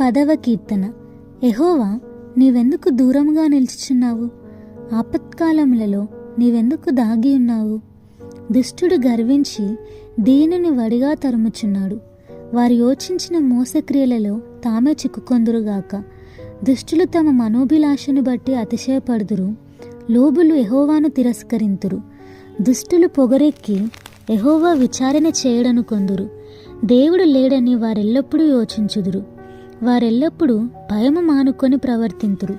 పదవ కీర్తన. ఎహోవా నీవెందుకు దూరంగా నిలుచుచున్నావు? ఆపత్కాలములలో నీవెందుకు దాగి ఉన్నావు? దుష్టుడు గర్వించి దీనిని వడిగా తరుముచున్నాడు. వారు యోచించిన మోసక్రియలలో తామే చిక్కుకొందురుగాక. దుష్టులు తమ మనోభిలాషను బట్టి అతిశయపడుదురు. లోబులు ఎహోవాను తిరస్కరింతురు. దుష్టులు పొగరెక్కి ఎహోవా విచారణ చేయడనుకొందురు. దేవుడు లేడని వారెల్లప్పుడూ యోచించుదురు. వారెల్లప్పుడూ భయము మానుకొని ప్రవర్తింతురు.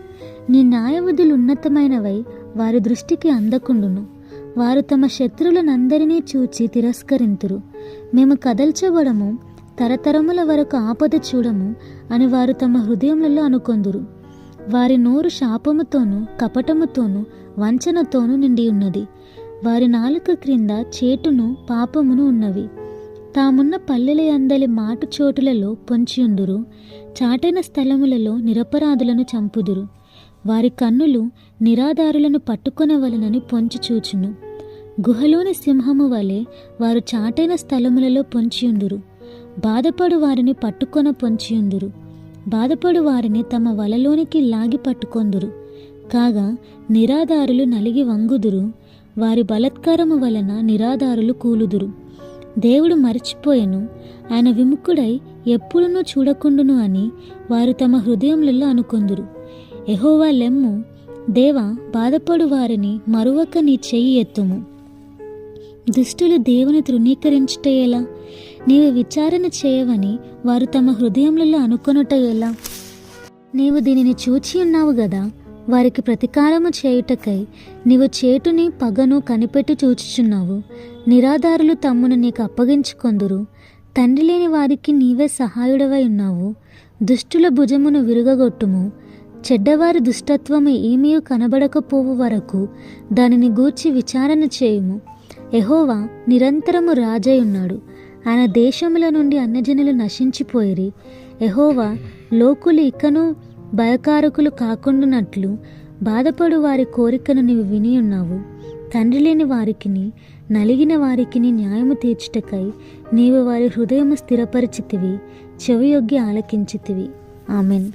నీ న్యాయవధులు ఉన్నతమైనవై వారి దృష్టికి అందకుండును. వారు తమ శత్రువులనందరినీ చూచి తిరస్కరింతురు. మేము కదల్చబడము తరతరముల వరకు ఆపద చూడము అని వారు తమ హృదయములలో అనుకొందురు. వారి నోరు శాపముతోనూ కపటముతోనూ వంచనతోనూ నిండి ఉన్నది వారి నాలుక క్రింద చేటును పాపమును ఉన్నవి. తామున్న పల్లెల అందలి మాటు చోటులలో పొంచియుందురు. చాటైన స్థలములలో నిరపరాధులను చంపుదురు. వారి కన్నులు నిరాధారులను పట్టుకొనవలనని పొంచి చూచును. గుహలోని సింహము వలె వారు చాటైన స్థలములలో పొంచియుందురు. బాధపడు వారిని పట్టుకొన పొంచియుందురు. బాధపడు వారిని తమ వలలోనికి లాగి పట్టుకొందురు. కాగా నిరాధారులు నలిగి వంగుదురు. వారి బలత్కారము వలన నిరాధారులు కూలుదురు. దేవుడు మరచిపోయెను. ఆయన విముఖుడై ఎప్పుడునూ చూడకుండును అని వారు తమ హృదయములలో అనుకొందురు. ఎహోవా లెమ్ము దేవ బాధపడు వారిని మరువక నీ చెయ్యి ఎత్తుము. దుష్టులు దేవుని తృణీకరించుట ఎలా? నీవు విచారణ చేయవని వారు తమ హృదయములలో అనుకొనుట ఎలా? నీవు దీనిని చూచి ఉన్నావు గదా? వారికి ప్రతీకారము చేయుటకై నీవు చేటుని పగను కనిపెట్టి చూచుచున్నావు. నిరాధారులు తమ్మును నీకు అప్పగించుకొందురు. తండ్రి లేని వారికి నీవే సహాయుడవై ఉన్నావు. దుష్టుల భుజమును విరుగగొట్టుము. చెడ్డవారి దుష్టత్వము ఏమీ కనబడకపోవు వరకు దానిని గూర్చి విచారణ చేయుము. ఎహోవా నిరంతరము రాజై ఉన్నాడు ఆయన దేశముల నుండి అన్నజనులు నశించిపోయిరి. ఎహోవా లోకులు ఇకను భయకారకులు కాకుండానట్లు బాధపడు వారి కోరికను నీవు విని ఉన్నావు. తండ్రి లేని వారికిని నలిగిన వారికిని న్యాయము తీర్చుటకై నీవు వారి హృదయము స్థిరపరిచితివి చెవియొగ్గి ఆలకించితివి. ఆమెన్.